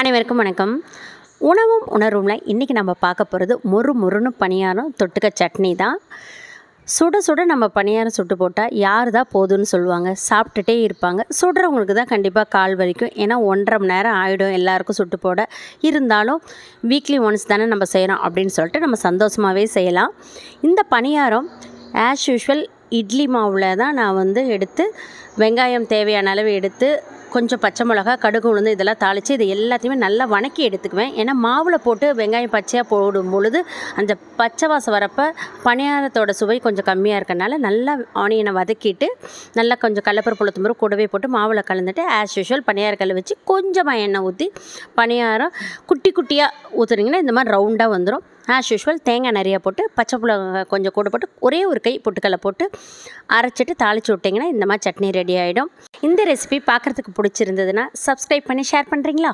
அனைவருக்கும் வணக்கம். உணவும் உணர்வும்ல இன்றைக்கி நம்ம பார்க்க போகிறது மொறு மொறுன்னு பணியாரம் தொட்டுக்க சட்னி தான். சுட சுட நம்ம பணியாரம் சுட்டு போட்டால் யார் தான் போதும்னு சொல்லுவாங்க சாப்பிட்டுட்டே இருப்பாங்க. சுடுறவங்களுக்கு தான் கண்டிப்பாக கால் வலிக்கும். ஏன்னா ஒன்றரை மணி நேரம் ஆகிடும் எல்லாருக்கும் சுட்டு போட. இருந்தாலும் வீக்லி ஒன்ஸ் தானே நம்ம செய்கிறோம் அப்படின்னு சொல்லிட்டு நம்ம சந்தோஷமாகவே செய்யலாம். இந்த பணியாரம் ஆஸ் யூஷுவல் இட்லி மாவில் தான் நான் வந்து எடுத்து வெங்காயம் தேவையான அளவு எடுத்து கொஞ்சம் பச்சை மிளகா கடுகு உளுந்து இதெல்லாம் தாளித்து இது எல்லாத்தையுமே நல்லா வணக்கி எடுத்துக்குவேன். ஏன்னா மாவில் போட்டு வெங்காயம் பச்சையாக போடும் பொழுது அந்த பச்சை வாசம் வரப்போ பணியாரத்தோட சுவை கொஞ்சம் கம்மியாக இருக்கறனால நல்லா ஆனியனை வதக்கிட்டு நல்லா கொஞ்சம் கடலப்பருப்பு உளுத்தம்பரு கூடவே போட்டு மாவில் கலந்துட்டு ஆஸ் யூஷுவல் பணியார கல் வச்சு கொஞ்சமாக எண்ணெய் ஊற்றி பணியாரம் குட்டி குட்டியாக ஊற்றுனீங்கன்னா இந்த மாதிரி ரவுண்டாக வந்துடும் ஆஸ் யூஷுவல் தேங்காய் நிறையா போட்டு பச்சை மிளகா கொஞ்சம் கூட போட்டு ஒரே ஒரு கை பொட்டுக்கடலை போட்டு அரைச்சிட்டு தாளித்து விட்டிங்கன்னா இந்த மாதிரி சட்னி ரெடி ஆகிடும் இந்த ரெசிபி பார்க்குறதுக்கு பிடிச்சிருந்ததுன்னா சப்ஸ்கிரைப் பண்ணி ஷேர் பண்ணுறீங்களா